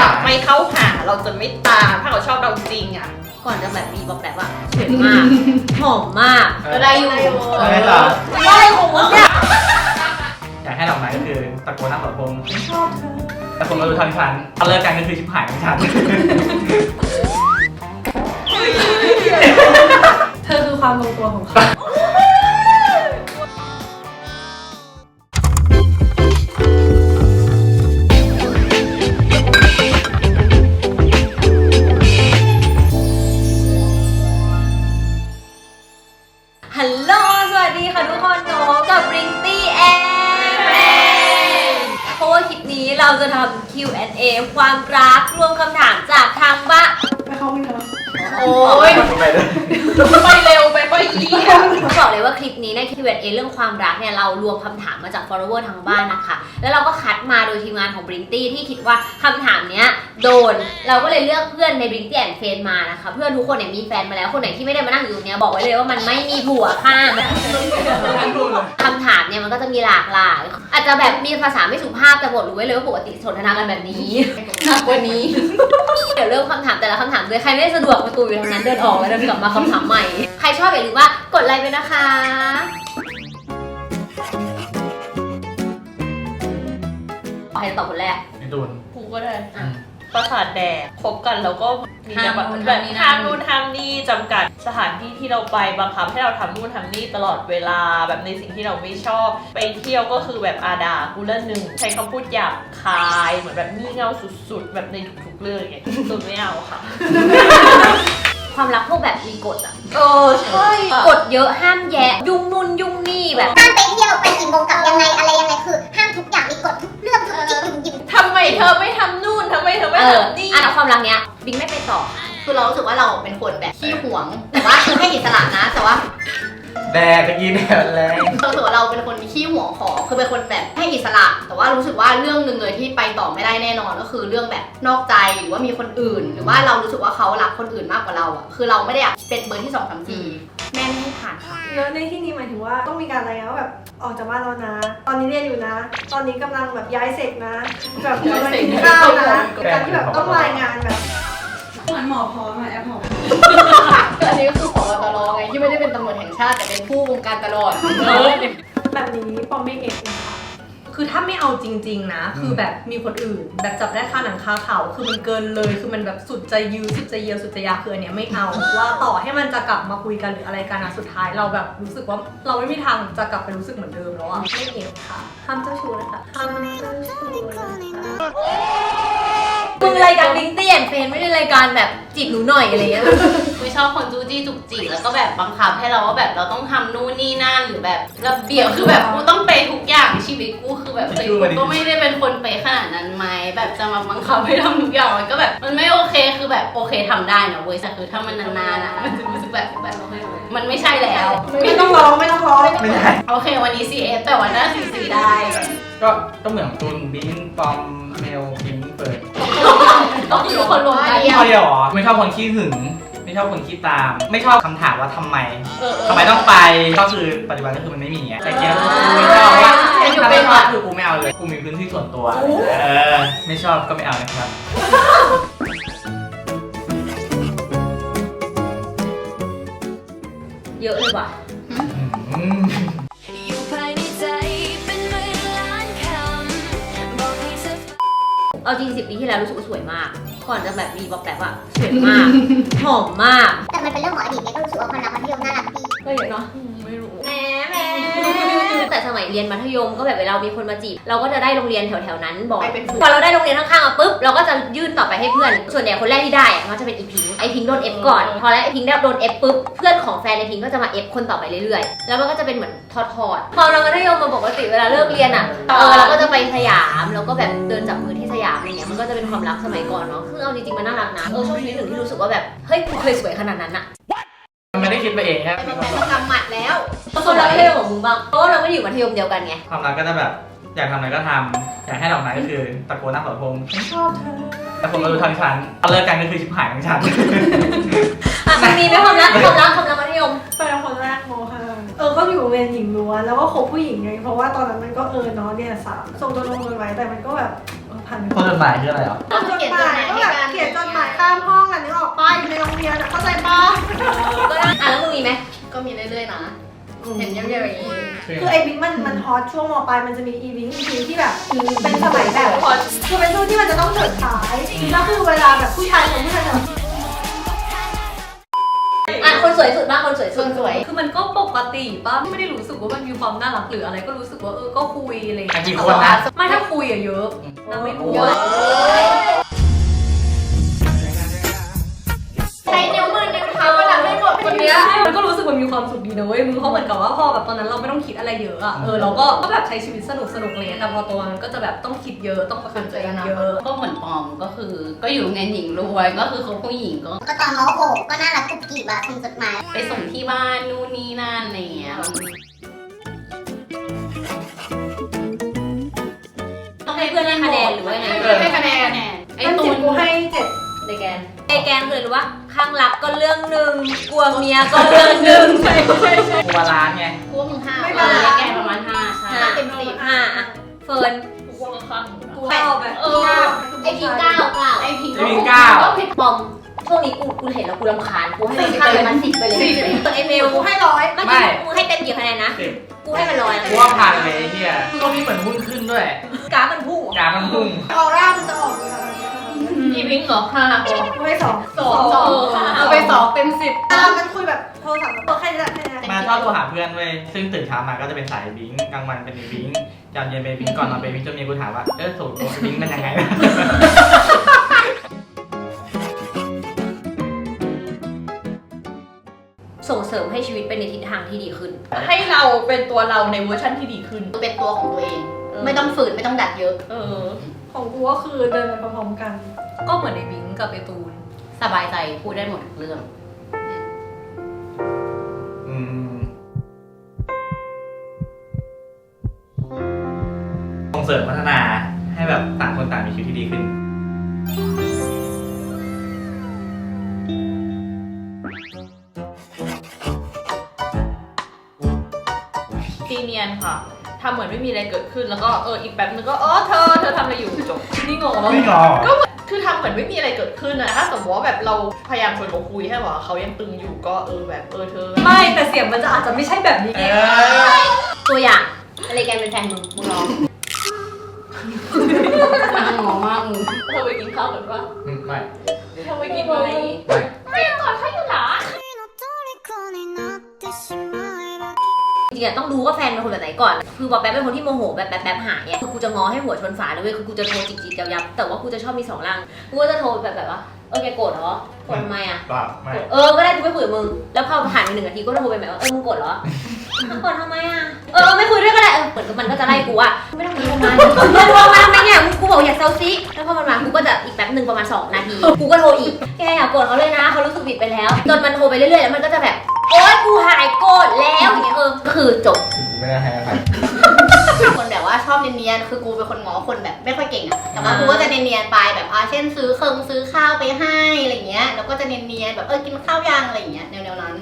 จะไม่เข้าหาเราจะไม่ตามถ้าเขาชอบเราจริงอะก่อนจะแบบมีแบบแบบว่าสวยมากหอมมากก็ได้อยู่แล้วไงต่ออะไรของมึงเนี่ยอยากให้ดอกไม้ก็คือตะโกนหน้าเสาธงชอบเธอแต่ผมมาดูทางฉันเอาเลิกกันก็คือชิบหายของฉันเธอคือความลงตัวของเขา Q&A ความรักรวมคำถามจากทางบ้าน ไม่เขาไม่เขาโอ้ยไปเลยไปเร็ว ไปไปอีกบอกเลยว่าคลิปนี้ใน Q&A เรื่องความรักเนี่ยเรารวมคำถามมาจาก follower ทางบ้านนะคะ แล้วเราก็คัดมาโดยทีมงานของ b r i n t y ที่คิดว่าคำถามเนี้ยโดน เราก็เลยเลือกเพื่อนใน b r i n t y and f r i e n d มานะคะ เพื่อนทุกคนเนี่ยมีแฟนมาแล้วคนไหนที่ไม่ได้มานั่งอยู่ตรงเนี้ยบอกไว้เลยว่ามันไม่มีผัวค่ะ คำถามเนี่ยมันก็จะมีหลากหลาย อาจจะแบบมีภาษาไม่สุภาพแต่บทรู้ไว้เลยว่าปกติสนทนากันแบบนี้หนักกว่านี้ เดี๋ยวเริ่มคำถามแต่ละคำถามเลยใครไม่สะดวกประตูอยู่ทางนั้นเดินออกแล้วเดินกลับมาคำถามใหม่ ใครชอบอย่าลืมว่ากดไลค์ไปนะคะใครจะตอบคนแรกพี่ตูนกูก็ได้อะ ประสาทแดกคบกันแล้วก็มีแต่แบบห้ามนู่นแบบห้ามนี่ห้ามนู่นห้ามนี่จำกัดสถานที่ที่เราไปบังคับให้เราทำนู่นทำนี่ตลอดเวลาแบบในสิ่งที่เราไม่ชอบ ไปเที่ยวก็คือแบบอาดากูเรื่องหนึ่งใช้คำพูดหยาบคายเหมือนแบบงี่เง่าสุดๆ แบบในทุกๆเรื่องอย่างเงี้ยสุดไม่เอาค่ะ ความรักพวกแบบมีกฎอะเออใช่กฎเยอะห้ามแยะ ยุ่งนู่นยุ่งนี่แบบ ห้ามไปเที่ยวไปกี่โมงกลับยังไงอะไรยังไงคือห้ามทุกอย่างมีกฎทุกเรื่องทุกจิกทุกยิมทำไมเธอไม่ทำนู่นทำไมเธอไม่เออทำนี่ อะแล้วความรักเนี้ยบิงไม่ไปต่อ คือเรารู้สึกว่าเราเป็นคนแบบขี้หวง แต่ว่าคือให้อิสระนะ แต่ว่า แดกตะกี้แดดแรงเรารู้สึกว่าเราเป็นคนขี้หวงของคือเป็นคนแบบให้อิสระ แต่ว่ารู้สึกว่าเรื่องหนึ่งเลยที่ไปต่อไม่ได้แน่นอนก็คือเรื่องแบบนอกใจหรือว่ามีคนอื่น หรือว่าเรารู้สึกว่าเขารักคนอื่นมากกว่าเราอะคือเราไม่ได้อยากเป็นเบอร์ที่สองสามสี่แม่ไม่ให้ผ่านค่ะแล้วในที่นี้หมายถึงว่าต้องมีการรายงานว่าแบบออกจากบ้านแล้วนะ ตอนนี้เรียนอยู่นะ ตอนนี้กำลังแบบย้ายเสกนะแบบกำลังกินข้าวนะการที่แบบต้องรายงานแบบเหมือนหมอพร้อมอะแอปหมอพร้อม อันนี้ก็คือผอตรไงที่ไม่ได้เป็นตำรวจแห่งชาติแต่เป็นผู้วงการตลอดแบบนี้ปอมไม่เก็ตเองค่ะคือถ้าไม่เอาจริง ๆ นะ คือแบบมีคนอื่น แบบจับได้คาหนังคาเขาคือมันเกินเลย คือมันแบบสุดใจยื้อสุดใจเยียวสุดใจยาคืออันเนี้ยไม่เอาว่าต่อให้มันจะกลับมาคุยกันหรืออะไรกันอะสุดท้ายเราแบบรู้สึกว่าเราไม่มีทางจะกลับไปรู้สึกเหมือนเดิมแล้วอะไม่เอฟค่ะห้ามเจ้าชู้นะคะห้ามเจ้าชู้นะคะมึงรายการบิงเตียนเฟนไม่ได้รายการแบบจีบหนูหน่อยอะไรเงี้ย ไม่ชอบคนจู้จี้จุกจิกแล้วก็แบบบังคับให้เราว่าแบบเราต้องทำนู่นนี่นั่นหรือแบบระเบียบคือแบบกูต้องไปย์ทุกอย่างในชีวิตกูคือแบบเฮ้ยกูก็ไม่ได้เป็นคนไปย์ขนาดนั้นไหมแบบจะมาบังคับให้ทำทุกอย่างมันก็แบบ มันไม่โอเคคือแบบโอเคทำได้นะเว้ยแต่คือถ้ามันนานๆอะมันจะรู้สึกแบบแบบมันไม่ใช่แล้ว ไม่ต้องร้องไม่ต้องร้องไม่ได้ โอเค วันนี้ CF แต่วันหน้า CC ได้ ก็ก็เหมือนตูนบินปอมเมลพิงเปิดก็คือทุกคนรวมกันข้อเดียวเหรอไม่ชอบคนขี้หึงไม่ ชอบคนขี้ตาม ไม่ชอบคำถามว่าทำไมเออเออ ทำไมต้องไปก็คือปัจจุบันก็คือมันไม่มีอะแต่จริงๆแล้วกูไม่ชอบว่าถ้าไม่ชอบคือกูไม่เอาเลยกูมีพื้นที่ส่วนตัวเออไม่ชอบก็ไม่เอานะครับ เยอะเลยว่ะ อืมอยู่ภายในใจเป็นหมื่นล้านคำบอกให้เธอ เอาจริงสิบปีที่แล้วรู้สึกว่าสวยมาก ก่อนจะแบบมีบอกแบบว่าสวยมาก หอมมาก แต่มันเป็นเรื่องของอดีตไงก็รู้สึกว่าความรักมัธยมน่ารักดีก็เยอะเนาะไม่รู้แหมแหมแต่สมัยเรียนมัธยมก็แบบเวลามีคนมาจีบเราก็จะได้โรงเรียนแถวๆนั้นบอกไปเป็นฝูง พอเราได้โรงเรียนข้างๆมาปุ๊บเราก็จะยื่นต่อไปให้เพื่อน ส่วนใหญ่คนแรกที่ได้อะมันจะเป็นอีพิงค์ไอพิงค์โดนเอฟก่อน พอแล้วไอพิงค์ได้โดนเอฟปุ๊บเพื่อนของแฟนไอพิงค์ก็จะมาเอฟคนต่อไปเรื่อยๆ แล้วมันก็จะเป็นเหมือนทอดๆพอเรามัธยมมาปกติเวลาเลิกเรียนอะเออเราก็จะไปสยามแล้วก็แบบเดินจับมือที่สยามอะไรเงี้ย มันก็จะเป็นความรักสมัยก่อนเนาะคือเอาจริงๆมันน่ารักนะเออช่วงชีวิตหนึ่งที่รู้สึกว่าแบบเฮ้ยกูเคยสวยขนาดนั้นอะมันไม่ได้คิดไปเองครับกำหมัดแล้วคนเราไม่ได้ของมึงบ้างเพราะว่าเราไม่ได้อยู่มัธยมเดียวกันไงความรักก็จะแบบอยากทำอะไรก็ทำอยากให้ดอกไม้ก็คือตะโกนหน้าเสาธงชอบเธอแต่ผมมาดูทางฉันเอาเลิกกันก็คือชิบหายของฉันอะมันมีไหมความรักความรักความรักมัธยมแฟนคนแรกโมห้าเออก็อยู่โรงเรียนหญิงล้วนแล้วก็คบผู้หญิงไงเพราะว่าตอนนั้นมันก็เออเนาะเนี่ยสามส่งตัวลงกันไว้แต่มันก็แบบเออ พันคนจดหมายคืออะไรเหรอจดหมายก็แบบเขียนจดหมายข้ามห้องกันนึกออกป้าอยู่ในโรงเรียนอะเข้าใจป้าก็ได้อะแล้วมึงมีไหมก็มีเรื่อยๆนะเห็นเยอะๆอย่างนี้คือไอ้บิ๊กมันมันฮอตช่วงมปลายมันจะมีอีบิ๊กอีพีที่แบบเป็นสมัยแบบคือเป็นช่วงที่มันจะต้องเฉิดฉายแล้วคือเวลาแบบผู้ชายกับผู้ชายแบบอะคนสวยสุดบ้างคนสวยสุดสวย คือมันก็ปกติป่ะไม่ได้รู้สึก ว่ามันมีความน่ารักหรืออะไรก็รู้สึกว่าเออก็คุยอะไรอย่างอะเงี้ยกี่คนนะไม่ถ้าคุยอะเยอะนางไม่รู้เยอะใช้นิ้วมือนิ้วเท้าก็ทำได้หมดคนเนี้ยใช่มันก็รู้สึกมันมีความสุขดีนะเว้ยมึงเพราะเหมือนกับว่าพอแบบตอนนั้นเราไม่ต้องคิดอะไรเยอะอะเออเราก็ก็แบบใช้ชีวิตสนุกสนุกๆเลยแต่พอโตมามันก็จะแบบต้องคิดเยอะต้องประคันตัวเองเยอะ ก็เหมือนปอมก็คือ ก็อยู่โรงเรียนหญิงรวยก็คือคบผู้หญิงก็ ก็ตอนม .6 ก็น่ารักกุบกิบอะส่งจดหมาย ไปส่งที่บ้านนู่นนี่นั่นอะไรอย่างเงี้ย ให้เพื่อนให้คะแนนหรือว่ายังไงเออให้คะแนนไอ้มันตูจิบนกูให้เจ็ดในแกนในแกนคือรู้ว่าข้างรักก็เรื่องหนึ่งกลัวเมียก็เรื่องหนึ่งใช่ใช่ใช่กูวาร้านไงกูว่ามึงห้าไม่เอมาอแกนประมาณห้าใช่ห้าเต็มสิบห้าอะเฟิร์นกูว่าก็ข้างหนูนะกูเอาแบบเออไอพิงเก้าเก้าไอ้พิงไอ้พิงเก้าก็ผิดปอมช่วงนี้กูกูเห็นแล้วกูรำคาญกูให้มันข้ามไปมันสิบไปเลยตัวไอเมลกูให้ร้อยเมื่อกี้กูให้เต็มกี่คะแนนนะสิบ กูให้มันร้อยกูว่าพันเลยไอ้เฮียก็มีเหมือนหุ้นขึ้นด้วยกราฟมันพุ่งกราฟมันพุ่งออร่ามันจะออกเลยอีพิงเหรอห้ากูให้สองสองสองเอาไปสองเต็มสิบเวลามันคุยแบบโทรศัพท์แบบแค่นี้แหละแค่นี้แหละมาชอบโทรหาเพื่อนเว้ยซึ่งตื่นเช้ามาก็จะเป็นสายบิงกลางวันเป็นไอ้บิงยามเย็นเป็นบิงก่อนนอนเป็นบิงจนมีกูถามว่าเออสูตรตัวบิงเป็นยังไง ริมให้ชีวิตเป็นในทิศทางที่ดีขึ้น ให้เราเป็นตัวเราในเวอร์ชันที่ดีขึ้น เป็นตัวของตัวเอง ไม่ต้องฝืนไม่ต้องดัดเยอะ เออ ของกูก็คือเดินไปพร้อมๆกัน ก็เหมือนในบิงกับไอตูน สบายใจพูดได้หมดทุกเรื่องอืมส่งเสริมพัฒนาให้แบบต่างคนต่างมีชีวิตที่ดีขึ้น ค่ะทำเหมือนไม่มีอะไรเกิดขึ้นแล้วก็เอออีกแป๊บนึงก็เออเธอเธอทำอะไรอยู่จบนี่งงไม่งอก็คือทำเหมือนไม่มีอะไรเกิดขึ้นนะถ้าสมมติว่าแบบเราพยายามชวนเขาคุยให้บอกว่าเขายังตึงอยู่ก็เออแบบเออเธอ ไม่แต่เสียงมันจะอาจจะไม่ใช่แบบนี้เอไงอตัวอย่างอะไรแกนเป็นแฟนมึงมึงลองมันงงมากมึงเธอไปกินข้าวกันปะอืมไม่ เธอไปกินไหมไม่ก่อนเขาอยู่ รอจริงๆอะต้องดูว่าแฟนเป็นคนแบบไหนก่อน คือบอกแป๊บเป็นคนที่โมโหแบบแบบแบบหายอะคือกูจะง้อให้หัวชนฝาเลยเว้ยคือกูจะโทรจิกจิกๆยับๆแต่ว่ากูจะชอบมีสองร่างกูก็จะโทรแบบแบบว่าเออแกโกรธเหรอโกรธทำไมอะบ้าไม่เออก็ได้กูไปคุยกับมึงแล้วพอผ่านไปหนึ่งนาทีก็โทรไปแบบว่าเออมึงกดเหรอมึงกดทำไมอะเออไม่คุยด้วยก็ได้เออเหมือนกับมันก็จะไล่กูอะไม่ต้องโทรมามึงโทรมาทำไมเนี่ยกูบอกอย่าเซาซิแล้วพอมันมากูก็จะอีกแป๊บหนึ่งประมาณ2นาทีกูก็โทรอีกแกอย่าโกรธเขาเลยนะเขารู้สึกผิดไปแล้วจนมันโทรไปเรื่อยๆแล้วมันก็จะแบบโอ๊ยกูหายโกรธแล้วอย่างเงี้ยเออก็คือจบ ไม่ได้ให้อภัยเป็นคนแบบว่าชอบเนียนๆ คือกูเป็นคนง้อคนแบบไม่ค่อยเก่งอะแต่ว่ากูก็จะเนียนๆ ไปแบบอ่าเช่นซื้อเครื่องซื้อข้าวไปให้อะไรเงี้ย แล้วก็จะเนียนๆ แบบเออกินข้าวยังอะไรเงี้ยแนวๆนั้น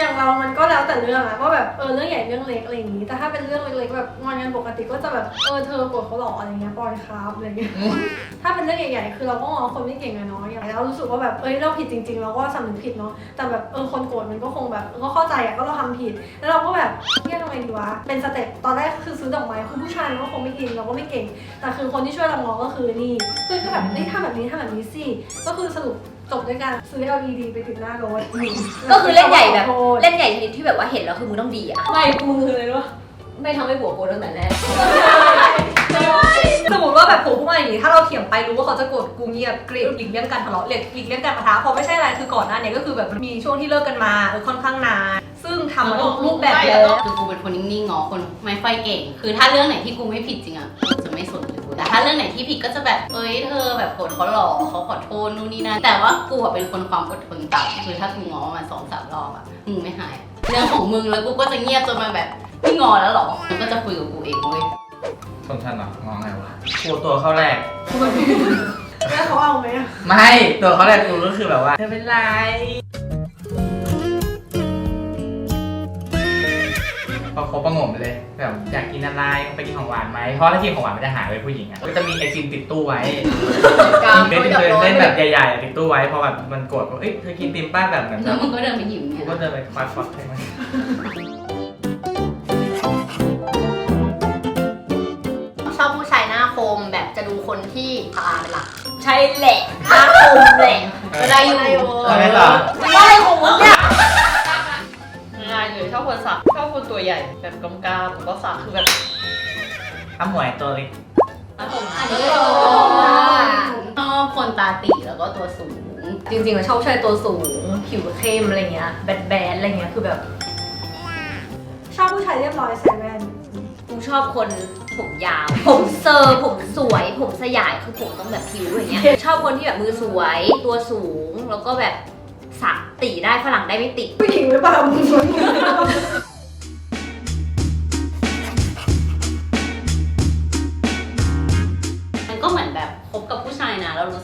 อย่างเรามันก็แล้วแต่เรื่องอะว่าแบบเออเรื่องใหญ่เรื่องเล็กอะไรอย่างนี้ แต่ถ้าเป็นเรื่องเล็กๆแบบงอนกันปกติก็จะแบบเออเธอโกรธเขาหรออะไรเงี้ยปล่อยครับอะไรเงี้ยถ้าเป็นเรื่องใหญ่ๆคือเราก็งอคนไม่เก่งอะเนาะอย่างเรารู้สึกว่าแบบเอ้ยเราผิดจริงๆเราก็สำนึกผิดเนาะแต่แบบเออคนโกรธมันก็คงแบบก็เข้าใจอะก็เราทำผิด แล้วเราก็แบบเนี่ยทำไงดีวะเป็นสเต็ปตอนแรกคือซื้อดอกไม้คือผู้ชายมันก็คงไม่อินเราก็ไม่เก่ง แต่คือคนที่ช่วยเรางอก็คือนี่เพื่อนก็แบบเฮ้ยทำแบบนี้ทำแบบนี้สิก็คือสรุป จบด้วยการซื้อ LED ไปติดหน้ารถก็คือเล่นใหญ่แบบโทษเล่นใหญ่ชนิดที่แบบว่าเห็นแล้วคือมึงต้องดีอะ ไม่กูมือเลยว่าไม่ทำให้ผัวโกรธตั้งแต่แรกสมมติว่าแบบผมพูดมาอย่างนี้ ถ้าเราเถียงไปรู้ว่าเขาจะโกรธกูเงียบกรีดหลีกเลี่ยงการทะเลาะหลีกหลีกเลี่ยงการปะทะเพราะไม่ใช่อะไรคือก่อนหน้านี้ก็คือแบบมีช่วงที่เลิกกันมาเออค่อนข้างนานซึ่งทำมาทุกรูปแบบเลยคือกูเป็นคนนิ่งๆงอคนไม่ค่อยเก่ง คือถ้าเรื่องไหนที่กูไม่ผิดจริงอะกูจะไม่สนเลย แต่ถ้าเรื่องไหนที่ผิดก็จะแบบเอ้ยเธอแบบโกรธเขาหรอเขาขอโทษนู่นนี่นั่นแต่ว่ากูอะเป็นคนความอดทนต่ำคือถ้ากูงอมาสองสามรอบอะมึงไม่หายเรื่องของมึงแล้วกูก็จะเงียบจนมันแบบพี่งอแล้วหรอมันก็จะคุยกับกูเองเว้ยชนชั้นเหรองอไงวะกลัวตัวเข้าแรก แล้วเขาเอาไหมอะไม่ ตัวเขาแรกกูก็คือแบบว่าเธอเป็นไร คบประหงมเลยแบบอยากกินอะไรไปกินของหวานไหมเพราะถ้ากินของหวานมันจะหายไปผู้หญิงอะก็จะมีไอติมติดตู้ไว้กลางเล่นโดยแบบร้อนเล่นแบบใหญ่ๆอะติดตู้ไว้พอแบบมันโกรธบอกเอ้ยเธอกินติมป้าแบบนั้นแล้วมึงก็เดินไปหยิบกูเนี่ยก็เดินไปควักควักให้มันชอบผู้ชายหน้าคมแบบจะดูคนที่ตาเป็นหลักใช่แหละหน้าคมแหละก็ได้อยู่แล้วไงต่อว่าอะไรของมึงเนี่ย ตัวใหญ่แบบกำกามแล้วก็สักคือแบบอ้ำหมวยตัวเล็กอันนี้ชอบคนตาตีแล้วก็ตัวสูง จริงๆอะชอบผู้ชายตัวสูง ผิวเข้มอะไรเงี้ยแบดๆอะไรเงี้ยคือแบบ ชอบผู้ชายเรียบร้อยใส่แว่นกูชอบคนผมยาว ผมเซอร์ผมสวย ผมสยายคือผมต้องแบบผิวอย่างเงี้ยชอบคนที่แบบมือสวย ตัวสูงแล้วก็แบบสักตีได้ฝรั่งได้ไม่ติดผู้หญิงหรือเปล่า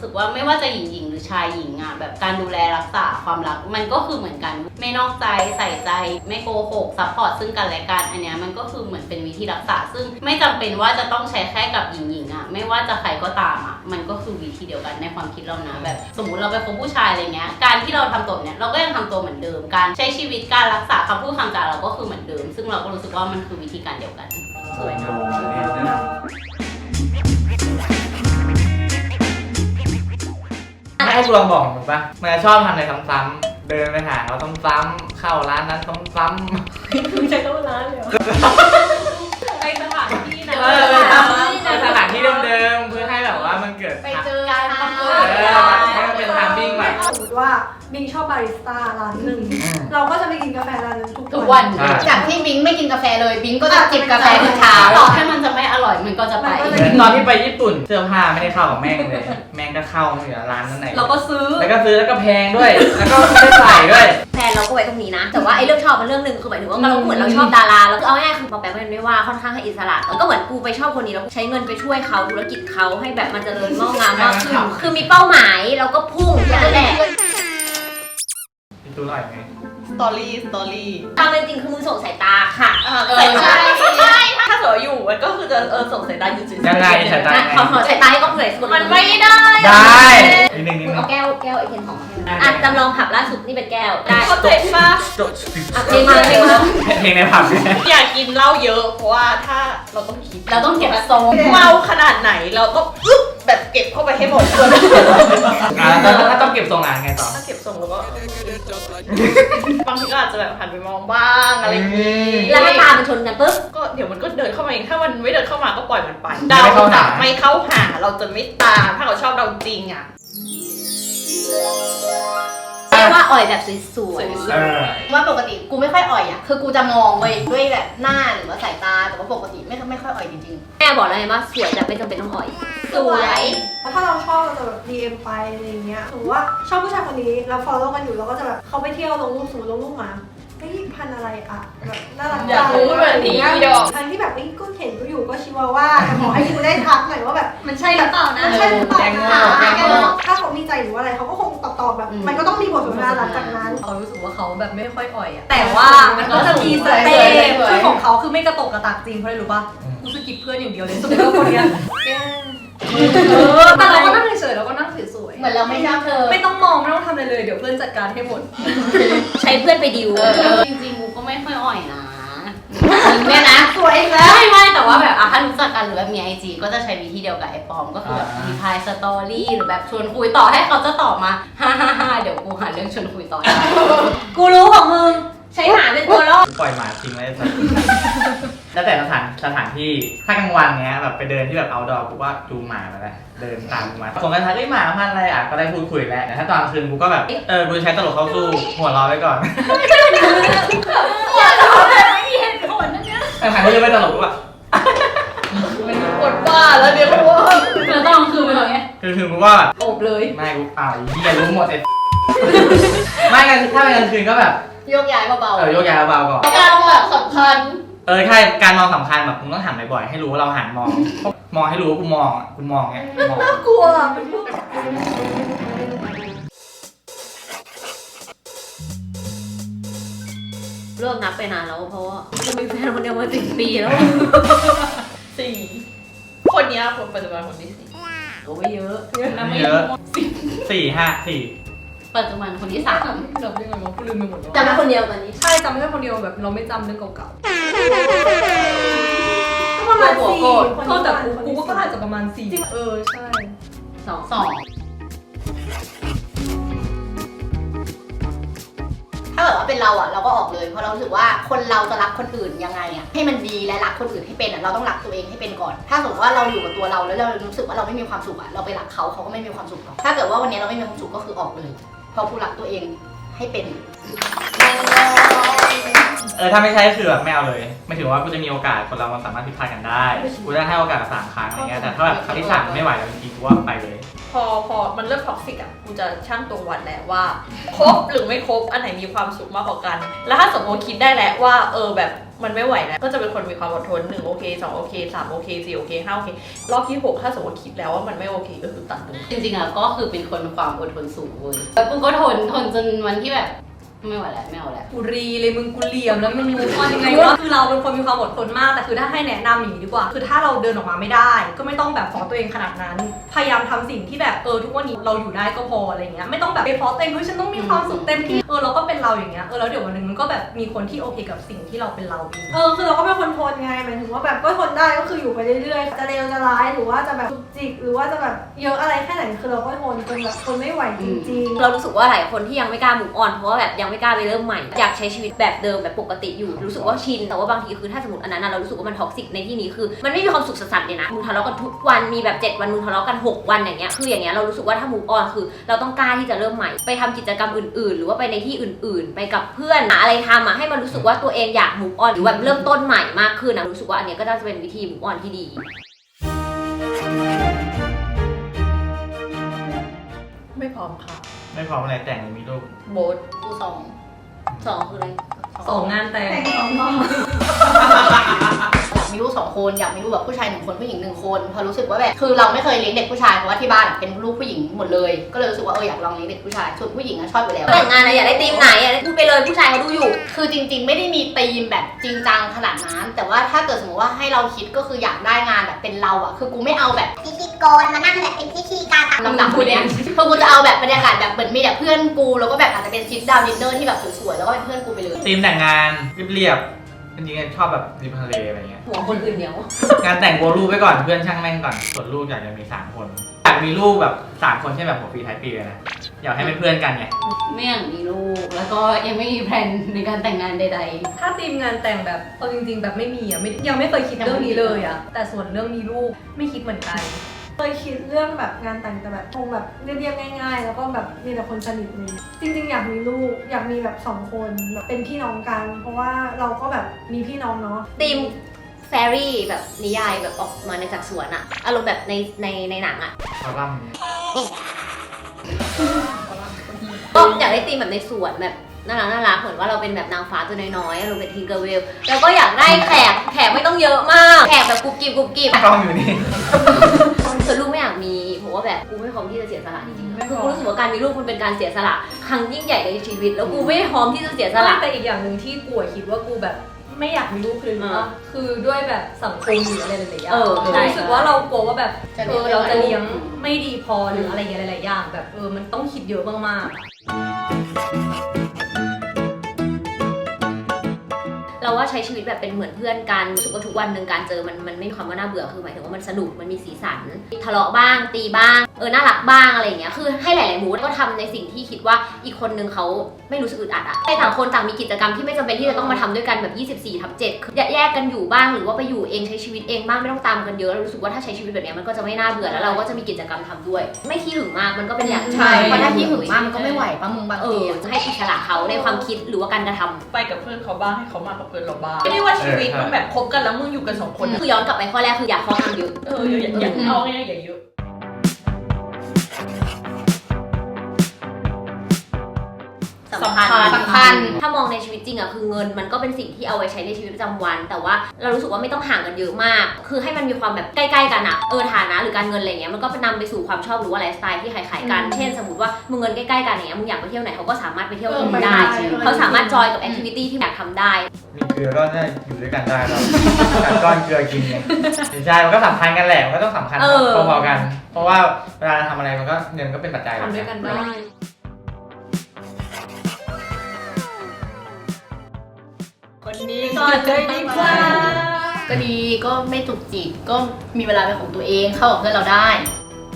สึกว่าไม่ว่าจะหญิงหญิงหรือชายหญิงอะแบบการดูแลรักษาความรัก มันก็คือเหมือนกัน ไม่นอกใจใส่ใจ ไม่โกหกซัพพอร์ตซึ่งกันและกันอันเนี้ยมันก็คือเหมือนเป็นวิธีรักษา ซึ่งไม่จำเป็นว่าจะต้องใช้แค่กับหญิงหญิงอะไม่ว่าจะใครก็ตามอะมันก็คือวิธีเดียวกันในความคิดเรานะแบบ สมมติเราไปคบผู้ชายอะไรเงี้ยการที่เราทำตัวเนี้ยเราก็ยังทำตัวเหมือนเดิมการใช้ชีวิตการรักษาคำพูดคำจาเราก็คือเหมือนเดิม ซึ่งเราก็รู้สึกว่ามันคือวิธีการเดียวกันสวยเนะ ให้กูลองบอกมึงปะมันจะชอบทำอะไรซ้ำๆเดินไปหาเขาซ้ำๆเข้าร้านนั้นซ้ำคือใช้คำว่าร้านเลยเหรอไปสถานที่ๆนะเออไปสถานที่เดิมๆเพื่อให้แบบว่ามันเกิด ไปเจอกันบังเอเอิญอให้มันเป็นทามมิ่งแบบ สมมติว่าบิงชอบบาริสต้าร้านหนึ่งอืมเราก็จะไปกินกาแฟร้านนั้นทุทุกกวัวันนจากที่บิงไม่กินกาแฟเลยบิงก็จะจิบกาแฟทุกเช้าต่อให้มันจะไม่อร่อยมันก็จะไปเหมือนตอนที่ไปญี่ปุ่นเสื้อผ้าไม่ได้เข้ากับแม่งเลย แม่งก็เข้าอยู่ร้านนั้นไหนเราก็ซื้อ แล้วก็ซื้อแล้วก็แพงด้วย แล้วก็ไม่ได้ใส่ด้วย แฟนเราก็ไว้ตรงนี้นะ แต่ว่าไอ้เรื่องชอบมันเรื่องหนึ่งคือหมายถึงว่าเราเหมือนเราชอบดาราแล้วก็เอาง่ายๆคือปอแปมมันไม่ว่าค่อนข้างให้อิสระแล้วก็เหมือนกูไปชอบคนนี้แล้วใช้เงินไปช่วยเขาธุรกิจเขาให้แบบมันเจริญงอกงามมากขึ้นคือมีเป้าหมายแล้วก็พุ่งแค่นั้นแหละ พี่ตู้อร่อยไหมสตอรี่สตอรี่ตามเป็นจริงคือมึงส่งสายตาค่ะเออใช่ใช่ถ้าเกิดอยู่มันก็คือจะเออส่งสายตาอยู่เฉยๆยังไงสายตานะขอขอสายตาให้ก็เหนื่อยสุดมันไม่ได้ได้นิดนึงนิดนึเอางแก้วแก้วไอเทนของมาให้นะอะจำลองผับล่าสุดนี่เป็นแก้วได้เข้าใจปะอะเพลงมาเพลงมาเพลงในผับเนี่ยอยากกินเหล้าเยอะเพราะว่าถ้าเราต้องคิดเราต้องเก็บทรงเมาขนาดไหนเราต้องอึ๊บแบบเก็บเข้าไปให้หมดเลย อ่าแล้วถ้าต้องเก็บทรงงานไงต่อ ถ้าเก็บทรงแล้วก็บางทีก็อาจจะแบบหันไปมองบ้างอะไรอย่างงี้ แล้วถ้าตามันชนกันปุ๊บ ก็เดี๋ยวมันก็เดินเข้ามาเอง ถ้ามันไม่เดินเข้ามาก็ปล่อยมันไปไม่เราเข้าหา จะไม่เข้าหา เราจะไม่ตาม ถ้าเขาชอบเราจริงอะเรี ยกว่าอ่อยแบบสวยเออว่าปกติกูไม่ค่อยอ่อยอะ คือกูจะมองเว้ยด้วยแบบหน้าหรือว่าสายตา แต่ว่าปกติไม่ไม่ค่อยอ่อยจริงๆแม่บอกแล้วไงว่าสวยแต่ไม่จำเป็นต้องอ่อยสวยแล้วถ้าเราชอบเราจะแบบ DM ไปอะไรอย่างเงี้ยสมมติว่าชอบผู้ชายคนนี้เรา follow กันอยู่เราก็จะแบบเขาไปเที่ยวลงรูปสมมติลงรูปหมาเฮ้ยพันธุ์อะไรอะแบบน่ารักอยากรู้แบบนี้จังอีดอก ทั้งที่แบบเอ้ยก็เห็นก็อยู่ก็ชิวาว่าแต่ขอให้กูได้ทักหน่อยว่าแบบมันใช่หรือเปล่านะ มันใช่หรือเปล่าแกงโง่นะ แกงโง่ถ้าเขามี ใจหรือว่าอะไรเขาก็คงตอบตอบๆแบบมันก็ต้องมีบทสนทนาหลังจากนั้น เขารู้สึกว่าเขาแบบไม่ค่อยอ่อยอะแต่ว่ามันก็จะมีสเตปคือของเขาคือไม่กระตกกระตากจริงเพราะอะไรรู้ป่ะกูสกิปเพื่อนอย่างเดียวเลยสมมติว่าคนเนี้ยแกเออแต่เราก็นั่งเฉยๆเราก็นั่งสวยๆ เหมือนเราไม่ชอบเธอๆไม่ต้องมองไม่ต้องทำอะไรเลยเดี๋ยวเพื่อนจัดการให้หมด ใช้เพื่อนไปดิว จริงๆกูก็ไม่ค่อยอ่อยนะ เนี่ยนะสวยอีกแล้วไม่ไม่แต่ว่าแบบอะถ้ารู้จักกันหรือแบบมีไอจีก็จะใช้วิธีเดียวกับไอปอมก็คือแบบอ่ารีพายสตอรี่หรือแบบชวนคุยต่อให้เขาจะตอบมาฮ่าฮ่าฮ่าเดี๋ยวกูหาเรื่องชวนคุยต่อได้กูรู้ของมึงใช้หาเป็นตัวล่อปล่อยหมาทิ้งไว้สักแล้วแต่สถานสถานที่ถ้ากลางวันเนี้ยแบบไปเดินที่แบบเอาดอกูว่าจูงหมามาแล้วเดินตามกูมาส่งกันทักไอ้ยหมาพันธุ์อะไรอะก็ได้พูดคุยแล้วแต่ถ้าตอนกลางคืนกูก็แบบเออกูจะใช้ตลกเข้าสู้หัวเร้อไว้ก่อน แต่ทางที่จะไม่ตลกกูแบบกดบ้าแล้วเดี๋ยวว่าแล้วตอนกลางคืนเป็นไงคือคือกูว่าแบบโอบเลย ไม่กูอ้าวไอ้เหี้ยรู้หมดไอ้ไม่กันถ้าเป็นกลางคืนก็แบบโยกย้ายเบาเออโยกย้ายเบาๆก่อนๆการแบบสำคัญ เออใช่การมองสำคัญแบบมึงต้องหันบ่อยๆให้รู้ว่าเราหันมอง มองให้รู้ว่ากูมองอะกูมองเงี้ยมองกลัว เป็นพวกรวบนับไปนานแล้วเพราะว่ากูมีแฟนคนเดียวมาสิบปีแล้วสี่คนเนี้ยคนปัจจุบันคนที่สี่โอ้ไม่เยอะนับไม่เยอะสี่ห้าสี่ปัจจุบันคนที่สามนับยังไงวะกูลืมไปหมดแล้วจำได้คนเดียวตอนนี้ ใช่จำไม่ได้คนเดียวแบบเราไม่จำเรื่องเก่าก็ประมาณหัวสี่โกรธๆคนเออแต่ที่กูคนกูที่ก็อาจจะประมาณสี่เออใช่สองสอง ถ้าเกิดว่าเป็นเราอะเราก็ออกเลยเพราะเราสึกว่าคนเราจะรักคนอื่นยังไงอะให้มันดีและรักคนอื่นให้เป็นอะเราต้องรักตัวเองให้เป็นก่อน ถ้าสมมติว่าเราอยู่กับตัวเราแล้วเรารู้สึกว่าเราไม่มีความสุขอะเราไปรักเขาเขาก็ไม่มีความสุขหรอกถ้าเกิดว่าวันนี้เราไม่มีความสุขก็คือออกเลยเพราะผู้รักตัวเองให้เป็น เออถ้าไม่ใช่ก็คือแบบไม่เอาเลยไม่ถือว่ากูจะมีโอกาสคนเรามันสามารถผิดพลาดกันได้กูจะให้โอกาสสามครั้งอะไรเงี้ยแต่ถ้าแบบครั้งที่สามไม่ไหวแล้วจริงๆกูว่าไปเลย อพอมันเริ่มท็อกซิกอะกูจะช่างตรงวัดแหละว่าครบหรือไม่ครบอันไหนมีความสุขมากกว่ากัน แล้วถ้าสมมติคิดได้แล้วว่าเออแบบมันไม่ไหวแล้วก็จะเป็นคนมีความอดทนหนึ่งโอเคสองโอเคสามโอเคสี่โอเคห้าโอเครอบที่หกถ้าสมมติคิดแล้วว่ามันไม่โอเคก็คือตัดเลยจริงๆอะก็คือเป็นคนความอดทนสูงเว้ยแล้วกูก็ทนทนจนวันที่แบบ ไม่ไหวแล้วไม่เอาแล้ว กูรีเลยมึงกูเหลี่ยมแล้วมึงมูฟออนยังไงวะคือเราเป็นคนมีความอดทนมากแต่คือถ้าให้แนะนำอย่างนี้ดีกว่า คือถ้าเราเดินออกมาไม่ได้ ก็ไม่ต้องแบบฟอร์ตัวเองขนาดนั้น พยายามทำสิ่งที่แบบเออทุกวันนี้เราอยู่ได้ก็พออะไรเงี้ยไม่ต้องแบบไปฟอร์ตัวเองเฮ้ยฉันต้องมีความสุขเต็มที่เออเราก็เป็นเราอย่างเงี้ยเออแล้วเดี๋ยววันหนึงมันก็แบบมีคนที่โอเคกับสิ่งที่เราเป็นเราเอง เออคือเราก็เป็นคนทนไงหมายถึงว่าแบบก็ทนได้ก็คืออยู่ไปเรื่อยๆจะเลวจะร้ายหรือว่าจะแบบจุกจิกหรือว่าจะแบบเยอะอะไรแค่ไหนคือเราก็ทนจนแบบทนไม่ไหวจริง ๆ เรารู้สึกว่าหลายคนที่ยังไม่กล้า move on เพราะว่าแบบยังไม่กล้าไปเริ่มใหม่ อยากใช้ชีวิตแบบเดิมแบบปกติอยู่ รู้สึกว่าชิน แต่ว่าบางทีคือถ้าสมมติอันนั้นนะเรารู้สึกว่ามันท็อกซิกในที่นี้คือมันไม่มีความสุขสันๆเลยนะมึงทะเลาะกันทุกวันมีแบบ 7 วันมึงทะเลาะกัน 6 วันอย่างเงี้ยคืออย่างเงี้ยเรารู้สึกว่าถ้า move on คือ เราต้องกล้าที่จะเริ่มใหม่ไปทำกิจกรรมอื่นๆ หรือว่าไปในที่อื่น ๆ ไปกับเพื่อนหาอะไรทำอะให้มันรู้สึกว่าตัวเองอยาก move on หรือแบบเริ่มต้นใหม่มากขึ้นนะรู้สึกว่าอันเนี้ยก็น่าจะเป็นวิธี move on ที่ดี ไม่พร้อมค่ะ ไม่พร้อมอะไรแต่งหรือมีลูกโบ๊ทกูสองสองคืออะไร สองงานแต่ง แต่งสองรอบอยากมีลูกสองคนอยากมีลูกแบบผู้ชายหนึ่งคนผู้หญิงหนึ่งคนเพอรู้สึกว่าแบบคือเราไม่เคยเลี้ยงเด็กผู้ชายเพราะว่าที่บ้านอะเป็นลูกผู้หญิงหมดเลย ก็เลยรู้สึกว่าเอออยากลองเลี้ยงเด็กผู้ชายส่วนผู้หญิงอะชอบอยู่แล้วแต่งงานนะอยากได้ธีมไหนอยากได้พูดไปเลยผู้ชายเขาดูอยู่ คือจริง ๆ ไม่ได้มีธีมแบบจริงจังขนาดนั้น แต่ว่าถ้าเกิดสมมติว่าให้เราคิดก็คืออยากได้งานแบบเป็นเราอะคือกูไม่เอาแบบพิธีกรมานั่งแบบเป็นพิธีการตัดลำดับคนเนี้ยคือกูจะเอาแบบบรรยากาศแบบเหมือนมีแต่เพื่อนกูแล้วก็แบบอาจจะเป็นซิดดาวดินเนอร์ที่แบบสวยๆแล้วก็เป็นเพื่อนกูไปเลยธีมแต่งงานเรียบๆ จริงๆชอบแบบริมทะเลอะไรเงี้ย หัวคนอื่นเดียว งานแต่งโบลูกไปก่อนเพื่อนช่างแม่งก่อนส่วนลูกอยากจะมีสามคนอยากมีลูกแบบสามคนใช่แบบหัวปีท้ายปีเลยนะอยากให้เป็นเพื่อนกันไงไม่อยากมีลูก แล้วก็ยังไม่มีแผนในการแต่งงานใด ถ้าทีมงานแต่งแบบเอาจริง ๆ แบบไม่มีอะไม่ยังไม่เคยคิดเรื่องนี้เลยอะแต่ส่วนเรื่องมีลูกไม่คิดเหมือนกัน เคยคิดเรื่องแบบงานแต่งแต่แบบคงแบบเรียบๆง่าย ๆ แล้วก็แบบมีแต่คนสนิทเลยจริง ๆ อยากมีลูกอยากมีแบบสองคนแบบเป็นพี่น้องกัน เพราะว่าเราก็แบบมีพี่น้องเนาะธีมแฟรี่แบบนิยายแบบออกมาในจากสวนอะอารมณ์แบบในในในหนังอะคอลัมน์ก็อยากได้ธีมแบบในสวนแบบน่ารักน่ารักเหมือนว่าเราเป็นแบบนางฟ้าตัวน้อยๆอารมณ์เป็นทิงเกอร์เวลแล้วก็อยากได้แขกแขกไม่ต้องเยอะมาก แขกแบบกรุบกริบกรุบกริบกล้องอยู่นี่ากมีเพราะว่าแบบกูไม่พร้อมที่จะเสียสละจริงไม่ๆพร้คืออม กูรู้สึกว่าการมีลูกมันเป็นการเสียสละครั้งยิ่งใหญ่ในชีวิต แล้วกูไม่พร้อมที่จะเสียสละ แต่อีกอย่างหนึ่งที่กูอะคิดว่ากูแบบไม่อยากมีลูกคือรู้อ่าว่าคือด้วยแบบสังคมหรืออะไรหลายๆอย่างเออใช่ รู้สึกว่าเรากลัวว่าแบบจะเอเลี้ยงอเราจะไม่ไหว เลี้ยงไม่ดีพอหรืออะไรอย่างเงี้ยหลายๆอย่างแบบเออมันต้องคิดเยอะมากๆ เราว่าใช้ชีวิตแบบเป็นเหมือนเพื่อนกันรู้สึกว่าทุกวันหนึ่งการเจอมันมันไม่มีความว่าน่าเบื่อคือหมายถึงว่ามันสนุกมันมีสีสัน ทะเลาะบ้างตีบ้าง เออน่ารักบ้างอะไรอย่างเงี้ยคือให้หลาย ๆ มูดก็ทำในสิ่งที่คิดว่าอีกคนนึงเขาไม่รู้สึกอึดอัดอะให้ต่างคนต่างมีกิจกรรมที่ไม่จำเป็นที่จะต้องมาทำด้วยกันแบบ 24ทับ7คือแยกกันอยู่บ้างหรือว่าไปอยู่เองใช้ชีวิตเองบ้างไม่ต้องตามกันเยอะแล้วรู้สึกว่าถ้าใช้ชีวิตแบบเนี้ยมันก็จะไม่น่าเบื่อแล้วเราก็จะมีกิจกรรมทำด้วย ไม่ขี้หึงมากมันก็เป็นอย่างหนึ่งใช่เพราะถ้าที่หึงมากมันก็ไม่ไหวปะมึงบางเอทีออะจะให้อิสระเขาในความคิดหรือว่าการกระทำไปกับเพื่อนเขาบ้างให้เขามากับเพื่อนเราบ้างไม่ได้ว่าชีวิตมันแบบคบกันแล้วมึงอยู่กันสองคนอะคือย้อนกลับไปข้อแรกคืออยากข้อทำเยอะเอออย่าอย่าอย่าเอาง่ายๆอย่าเยอะ สำคัญสำคัญ ถ้ามองในชีวิตจริงอะคือเงินมันก็เป็นสิ่งที่เอาไว้ใช้ในชีวิตประจำวัน แต่ว่าเรารู้สึกว่าไม่ต้องห่างกันเยอะมาก คือให้มันมีความแบบใกล้ๆกันอะเออฐานะ หรือการเงินอะไรเงี้ยมันก็นำไปสู่ความชอบหรือว่าไลฟ์สไตล์ที่คล้ายๆกัน เช่น สมมติว่ามึงเงินใกล้ๆกันอย่างเงี้ยมึงอยากไปเที่ยวไหนเขาก็สามารถไปเที่ยวที่นู่นได้เออไปได้ เขาสามารถจอยกับแอคทิวิตี้ที่อยากทำได้ มีเกลือก็น่าอยู่ด้วยกันได้แล้วกัดก้อนเกลือกินไงไม่ใช่มันก็สำคัญกันแหละมันก็ต้องสำคัญเออ พอๆกัน เพราะว่าเวลาทำอะไรมันก็เงินก็เป็นปัจจัย ทำด้วยกันได้ นนี้ก่อนเลยดีกว่าก็ดีก็ไม่จุกจิกก็มีเวลาเป็นของตัวเองเข้ากับเพื่อนเราได้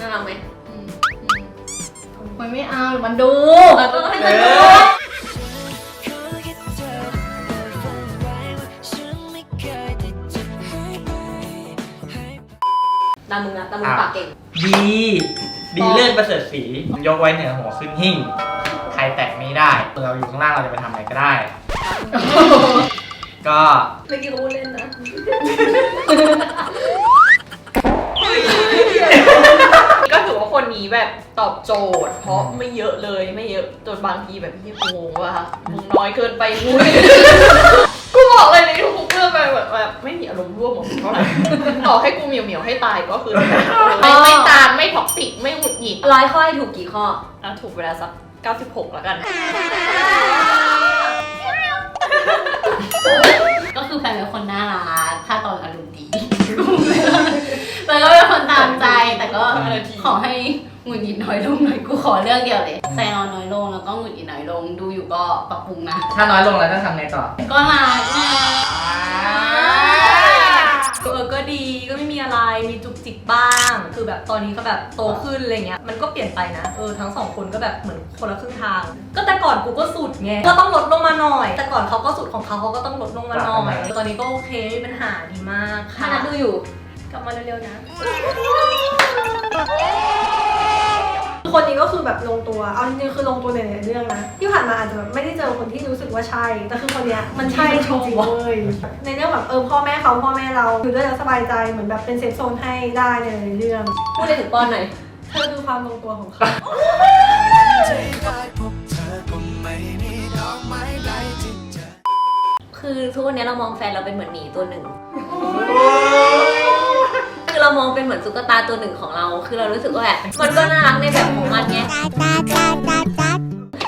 น่ารักไหมอืมอืมมันไม่เอาหรือมันดูเออก็ให้เอมันดูอขอแค่เธอเปิดฟังไว้ว่าฉันไม่เคยได้เจ็บให้ไปให้ตามมึงนะตามมึงปากเก่ง ดี ดีเลื่อนประเสริฐสียกไว้เหนือหัวขึ้นหิ่ง ใครแตะไม่ได้เราอยู่ข้างล่างเราจะไปทำอะไรก็ได้ ก็เมื่อกี้เขาพูดเล่นนะก็ถือว่าคนนี้แบบตอบโจทย์ เพราะไม่เยอะเลยไม่เยอะจนบางทีแบบพี่งงว่ามึงน้อยเกินไปมุ้ยกูบอกเลยในทุกๆเรื่องแบบแบบไม่มีอารมณ์ร่วมของมึงเท่าไหร่ต่อให้กูเหมียวเหมียวๆให้ตายก็คือไม่ไม่ตามไม่ท็อกซิกไม่หงุดหงิดร้อยข้อให้ถูกกี่ข้ออะถูกเวลาสัก96แล้วกัน ก็คือแฟนเป็นคนน่ารักค่าตอนอารมณ์ดีแต่ก็เป็นคนตามใจ แต่ก็ขอให้หงุดหงิดน้อยลงหน่อยกูขอเรื่องเดียวเลยใจร้อนน้อยลงแล้วก็หงุดหงิดน้อยลง ดูอยู่ก็ปรับปรุงนะ ถ้าน้อยลงแล้วจะทำไงต่อ ก็รักนะ เออก็ดีก็ไม่มีอะไรมีจุกจิกบ้าง คือแบบตอนนี้ก็แบบโตขึ้นอะไรเงี้ยมันก็เปลี่ยนไปนะเออทั้งสองคนก็แบบเหมือนคนละครึ่งทาง ก็แต่ก่อนกูก็สุดไงก็ต้องลดลงมาหน่อย แต่ก่อนเขาก็สุดของเขาเขาก็ต้องลดลงมาหน่อย ตอนนี้ก็โอเคไม่มีปัญหาดีมากถ้าค่ะนัดดูอยู่กลับมาเร็วๆนะ คนนี้ก็คือแบบลงตัว เอาจริงๆคือลงตัวในหลายๆเรื่องนะ ที่ผ่านมาอาจจะแบบไม่ได้เจอคนที่รู้สึกว่าใช่ แต่คือคนเนี้ยมันใช่จริงๆเลยในเรื่องแบบเออพ่อแม่เขาพ่อแม่เราคือด้วยแล้วสบายใจเหมือนแบบเป็นเซฟโซนให้ได้ในหลายๆเรื่องพูดเลยถึงป้อนหน่อยเธอคือความลงตัวของเขาคือทุกวันนี้เรามองแฟนเราเป็นเหมือนหมีตัวหนึ่งคือเรา มองเป็นเหมือนตุ๊กตาตัวหนึ่งของเรา คือเรารู้สึกว่าแบบมันก็น่ารักในแบบของมันไง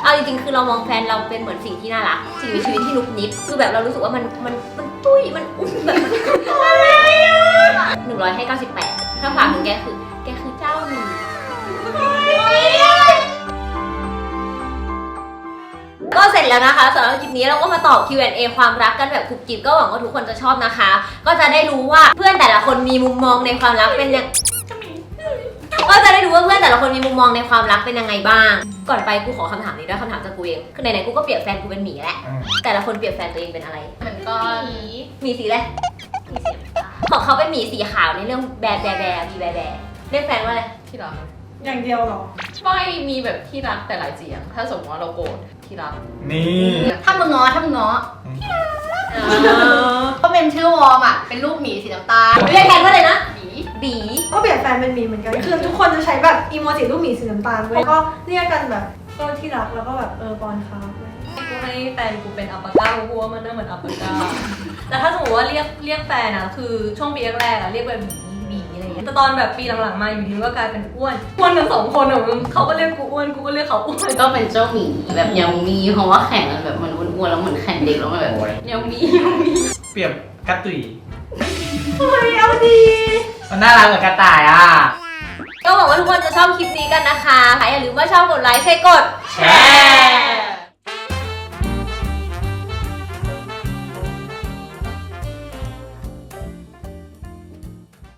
เอาจริงๆ คือเรามองแฟนเราเป็นเหมือนสิ่งที่น่ารัก สิ่งมีชีวิตที่นุบนิดคือแบบเรารู้สึกว่ามันมันมันตุ้ย มันอุ้มแบบอะไรอะหนึ่งร้อยให้เก้าสิบแปดถ้าฝากถึงแกคือ แกคือเจ้าหนึ่ง ร็จแล้วนะคะสำหรับคลิปนี้เราก็มาตอบ Q&A ความรักกันแบบคุกกิบก็หวังว่าทุกคนจะชอบนะคะ ก็จะได้รู้ว่าเพื่อนแต่ละคนมีมุมมองในความรักเป็นยังก็จะได้รู้ว่าเพื่อนแต่ละคนมีมุมมองในความรักเป็นยังไงบ้าง ก่อนไปกูขอคำถามนี้ด้วยคำถามจากกูเองคือไหนๆกูก็เปรียบแฟนกูเป็นหมีแหละอืมแต่ละคนเปรียบแฟนตัวเองเป็นอะไรเหมือนก็หมีสีอะไรของเขาเป็นหมีสีขาวในเรื่องแบร์แบร์แบร์มีแบร์แบร์เรียกแฟนว่าอะไรที่รักอย่างเดียวเหรอ ไม่มีแบบที่รักแต่หลายเสียง ถ้าสมมติว่าเราโกรธ ที่รักนี่ ถ้ามึงง้อถ้ามึงง้อก็เป็นชื่อวอร์มอะเป็นรูปหมีสีน้ำตาลเรียกแทนว่าอะไรนะหมีบีก็เปลี่ยนแฟนเป็นหมีเหมือนกัน คือทุกคนจะใช้แบบอีโมจิรูปหมีสีน้ำตาลเว้ยก็เรียกกันแบบก็ที่รักแล้วก็แบบเออปอนครับกูให้แฟนกูเป็นอัปปาก้ากูกลัวมันน่าเหมือนอัปปาก้าแต่ถ้าสมมติว่าเรียกเรียกแฟนอะคือช่วงปีแรกๆอะเรียกแบบหมี แต่ตอนแบบปีหลังๆมาอยู่ดีมันก็กลายเป็นอ้วนอ้วนกันสองคนอะมึงเขาก็เรียกกูอ้วนกูก็เรียกเขาอ้วนก็เป็นเจ้าหมีแบบยังมีเพราะว่าแข่งกันแบบมันอ้วนๆแล้วเหมือนแข่งเด็กแล้วมันแบบโอ้ยยังมีเปรียบกระตุยเอาดีมันน่ารักเหมือนกระต่ายอะ ก็หวังว่าทุกคนจะชอบคลิปนี้กันนะคะอย่าลืมว่าชอบกดไลค์ใช่กดแชร์